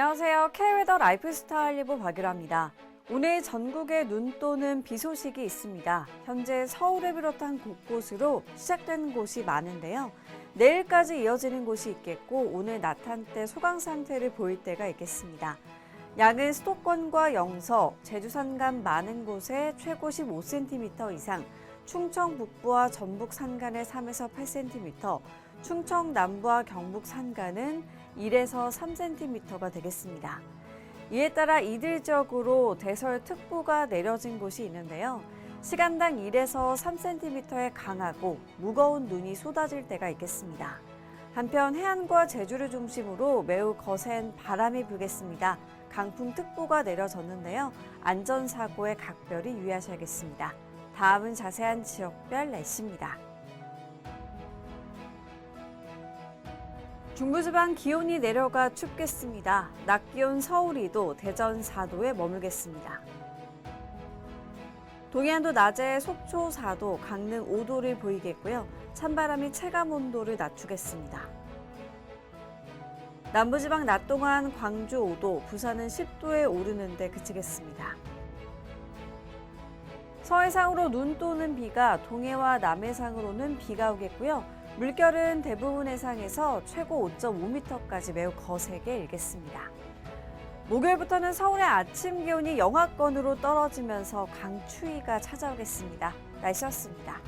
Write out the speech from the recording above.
안녕하세요. K웨더 라이프스타일 리브 박유라입니다. 오늘 전국에 눈 또는 비 소식이 있습니다. 현재 서울을 비롯한 곳곳으로 시작된 곳이 많은데요. 내일까지 이어지는 곳이 있겠고 오늘 낮 한때 소강 상태를 보일 때가 있겠습니다. 양은 수도권과 영서, 제주 산간 많은 곳에 최고 15cm 이상, 충청 북부와 전북 산간에 3에서 8cm, 충청 남부와 경북 산간은 1에서 3cm가 되겠습니다. 이에 따라 이들적으로 대설특보가 내려진 곳이 있는데요. 시간당 1에서 3cm의 강하고 무거운 눈이 쏟아질 때가 있겠습니다. 한편 해안과 제주를 중심으로 매우 거센 바람이 불겠습니다. 강풍특보가 내려졌는데요. 안전사고에 각별히 유의하셔야겠습니다. 다음은 자세한 지역별 날씨입니다. 중부지방 기온이 내려가 춥겠습니다. 낮 기온 서울 2도, 대전 4도에 머물겠습니다. 동해안도 낮에 속초 4도, 강릉 5도를 보이겠고요. 찬바람이 체감 온도를 낮추겠습니다. 남부지방 낮 동안 광주 5도, 부산은 10도에 오르는데 그치겠습니다. 서해상으로 눈 또는 비가 동해와 남해상으로는 비가 오겠고요. 물결은 대부분 해상에서 최고 5.5m까지 매우 거세게 일겠습니다. 목요일부터는 서울의 아침 기온이 영하권으로 떨어지면서 강추위가 찾아오겠습니다. 날씨였습니다.